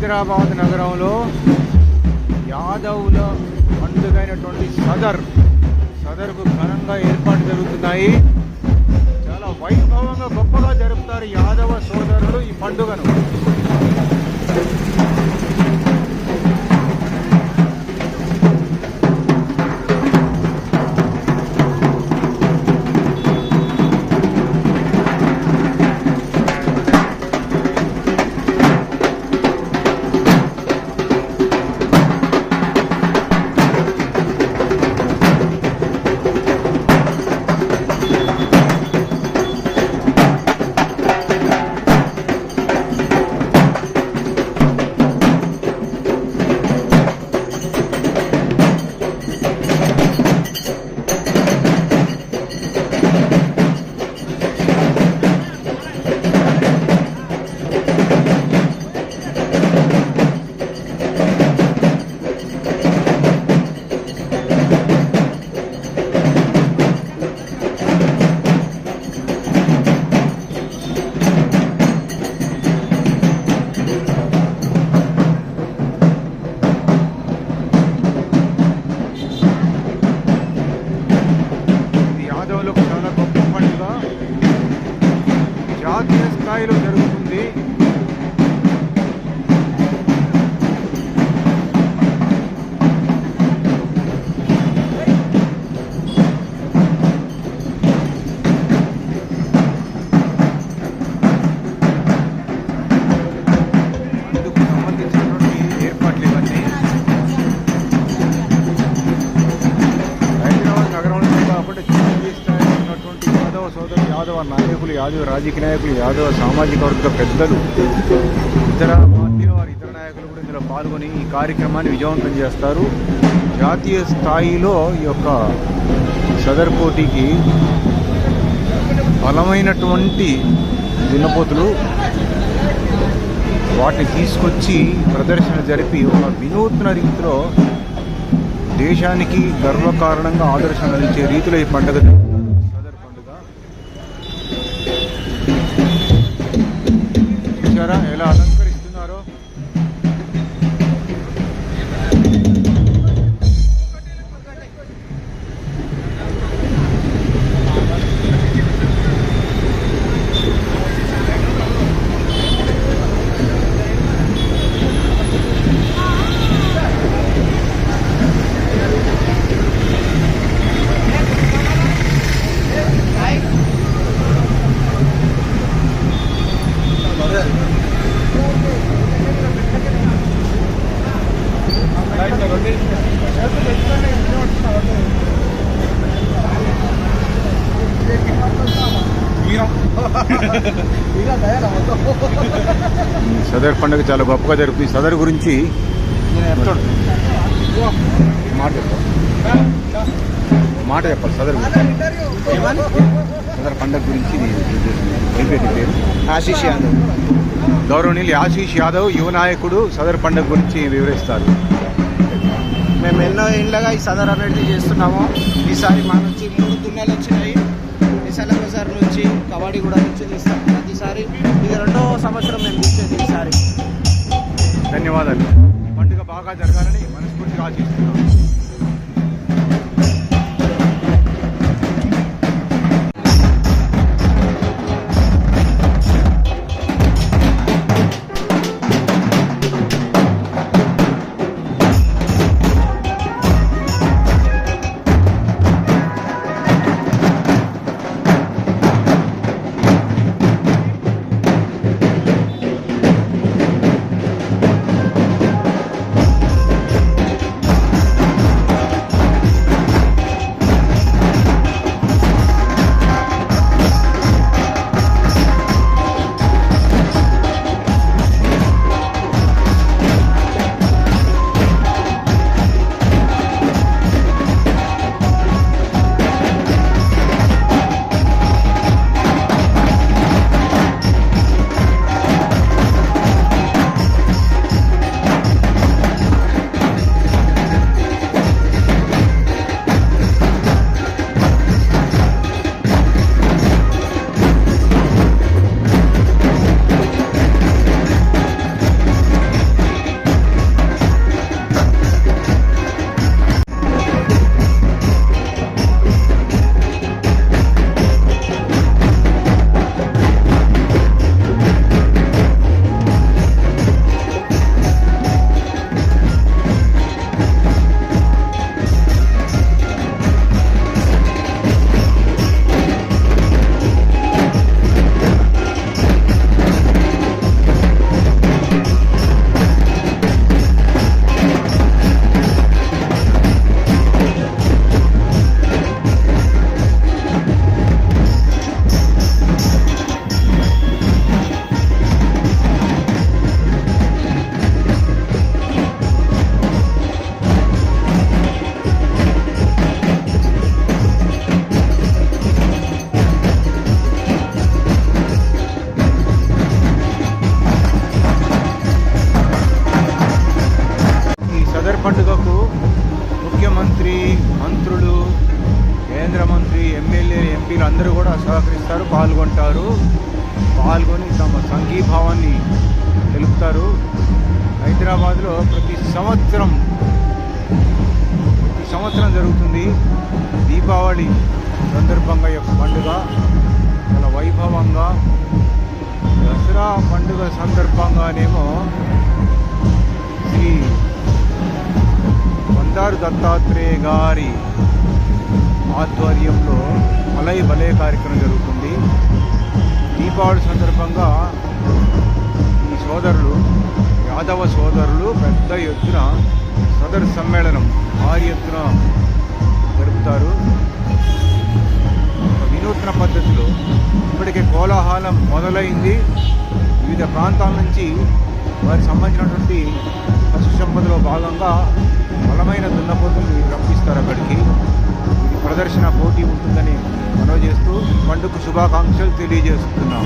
హైదరాబాద్ నగరంలో యాదవుల పండుగైనటువంటి సదర్ సదర్కు ఘనంగా ఏర్పాటు జరుగుతున్నాయి. చాలా వైభవంగా గొప్పగా జరుపుతారు యాదవ సోదరులు ఈ పండుగను. జాతీయ యాదవ నాయకులు యాదవ రాజకీయ నాయకులు యాదవ సామాజిక వర్గ పెద్దలు ఇతర పార్టీల వారి ఇతర నాయకులు కూడా ఇందులో పాల్గొని ఈ కార్యక్రమాన్ని విజయవంతం చేస్తారు. జాతీయ స్థాయిలో ఈ యొక్క సదర్ పోటీకి బలమైనటువంటి దున్నపోతులు వాటిని తీసుకొచ్చి ప్రదర్శన జరిపి ఒక వినూత్న రీతిలో దేశానికి గర్వకారణంగా ఆదర్శం అందించే రీతిలో ఈ పండుగ lira. సదర్ పండుగ చాలా గొప్పగా జరుగుతుంది. సదర్ గురించి మాట చెప్పాలి మాట చెప్పాలి సదర్ గురించి. సదర్ పండుగ గురించి పేరు? ఆశీష్ యాదవ్. గౌరవనీయులు ఆశీష్ యాదవ్ యువ నాయకుడు సదర్ పండుగ గురించి వివరిస్తారు. మేము ఎన్నో ఏళ్ళగా ఈ సదర్ అనేది చేస్తున్నాము. ఈసారి మా నుంచి మూడు దున్నలు వచ్చినాయి. కబడ్డీ కూడా నుంచి తీస్తాం. ప్రతిసారి ఇది రెండో సంవత్సరం మేము తీసేది ఈసారి ధన్యవాదాలు. పండుగ బాగా జరగాలని మనస్ఫూర్తిగా ఆశిస్తున్నాను మంత్రులు కేంద్ర మంత్రి ఎమ్మెల్యే ఎంపీలు అందరూ కూడా సహకరిస్తారు పాల్గొంటారు. పాల్గొని తమ సంఘీభావాన్ని తెలుపుతారు. హైదరాబాద్లో ప్రతి సంవత్సరం ప్రతి సంవత్సరం జరుగుతుంది దీపావళి సందర్భంగా యొక్క పండుగ. చాలా వైభవంగా దసరా పండుగ సందర్భంగానేమో బండారు దత్తాత్రేయ గారి ఆధ్వర్యంలో అలై బలే కార్యక్రమం జరుగుతుంది. దీపావళి సందర్భంగా ఈ సోదరులు యాదవ సోదరులు పెద్ద ఎత్తున సదరు సమ్మేళనం భారీ ఎత్తున జరుపుతారు. వినూత్న పద్ధతిలో ఇప్పటికే కోలాహలం మొదలైంది. వివిధ ప్రాంతాల నుంచి వారికి సంబంధించినటువంటి పశు సంపదలో భాగంగా వస్తారు అక్కడికి ఇది ప్రదర్శన పోటీ ఉంటుందని మనవి చేస్తూ పండుగ శుభాకాంక్షలు తెలియజేస్తున్నాం